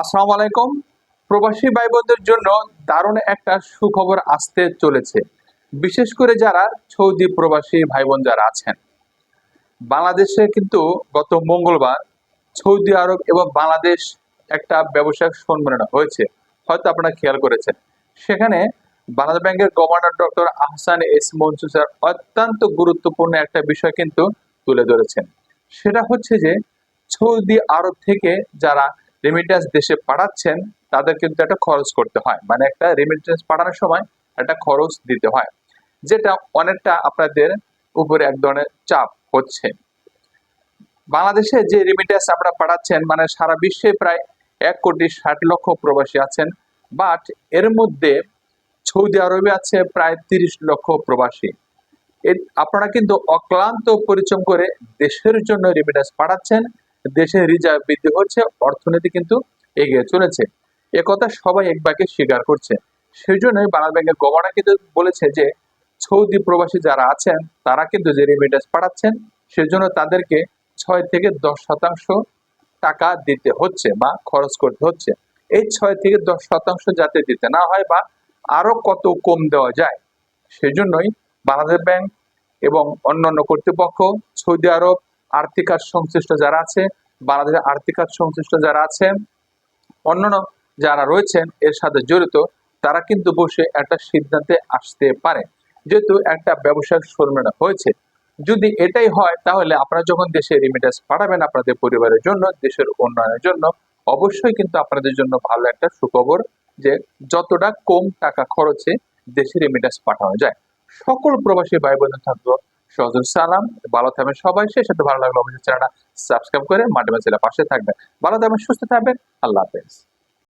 আসসালামু আলাইকুম। প্রবাসী ভাই বোনদের জন্য দারুণ একটা সুখবর আসতে চলেছে। বিশেষ করে যারা সৌদি প্রবাসী ভাই বোন যারা আছেন। বাংলাদেশে কিন্তু গত মঙ্গলবার সৌদি আরব এবং বাংলাদেশ একটা ব্যবসায়িক সম্মেলন হয়েছে। হয়তো আপনারা খেয়াল করেছেন। সেখানে বাংলাদেশ ব্যাংকের governor doctor Ahsan S Mansur sir অত্যন্ত গুরুত্বপূর্ণ একটা বিষয় কিন্তু তুলে ধরেছেন। সেটা হচ্ছে যে সৌদি আরব থেকে যারা রেমিটেন্স দেশে পাঠাচ্ছেন, তাদের কিন্তু একটা খরচ করতে হয়। মানে একটা রেমিটেন্স পাঠানোর সময় একটা খরচ দিতে হয়, যেটা অনেকটা আপনাদের উপরে এক ধরনের চাপ হচ্ছে। বাংলাদেশে যে রেমিটেন্স আপনারা পাঠাচ্ছেন মানে সারা বিশ্বে প্রায় এক কোটি ষাট লক্ষ প্রবাসী আছেন বাট এর মধ্যে সৌদি আরবে আছে প্রায় তিরিশ লক্ষ প্রবাসী। আপনারা কিন্তু অক্লান্ত পরিশ্রম করে দেশের জন্য রেমিটেন্স পাঠাচ্ছেন দেশের রিজার্ভ বৃদ্ধি হচ্ছে, অর্থনীতি কিন্তু এগিয়ে চলেছে। এ কথা সবাই এক বাক্যে স্বীকার করছে। সেই জন্যই বাংলাদেশ ব্যাংকের গভর্নর কিন্তু বলেছে যে, সৌদি প্রবাসী যারা আছেন, তারা কিন্তু যে রেমিটেন্স পাঠাচ্ছেন, সেজন্য তাদেরকে ছয় থেকে দশ শতাংশ টাকা দিতে হচ্ছে বা খরচ করতে হচ্ছে। এই ছয় থেকে দশ শতাংশ যাতে দিতে না হয় বা আরও কত কম দেওয়া যায়, সেজন্যই বাংলাদেশ ব্যাংক এবং অন্যান্য কর্তৃপক্ষ, সৌদি আরব আর্থিক কাজ সংশ্লিষ্ট যারা আছে, বাংলাদেশের আর্থিক কাজ সংশ্লিষ্ট যারা আছে, অন্যান্য যারা রয়েছেন, এর সাথে জড়িত, তারা কিন্তু বসে একটা সিদ্ধান্তে আসতে পারে। যেহেতু একটা ব্যবসায়িক সম্মেলন হয়েছে, যদি এটাই হয়, তাহলে আপনারা যখন দেশে রিমিটেন্স পাঠাবেন আপনাদের পরিবারের জন্য, দেশের উন্নয়নের জন্য, অবশ্যই কিন্তু আপনাদের জন্য ভালো একটা সুখবর যে যতটা কম টাকা খরচে দেশে রেমিটেন্স পাঠানো যায়। সকল প্রবাসী ভাই বোনের থাকব সজল সালাম, ভালো থাকবেন সবাই। সেই সাথে ভালো লাগল অবশ্যই চ্যানেলটা সাবস্ক্রাইব করে মাঠে মাঝে পাশে থাকবেন। ভালো থাকবেন, সুস্থ থাকবেন। আল্লাহ হাফেজ।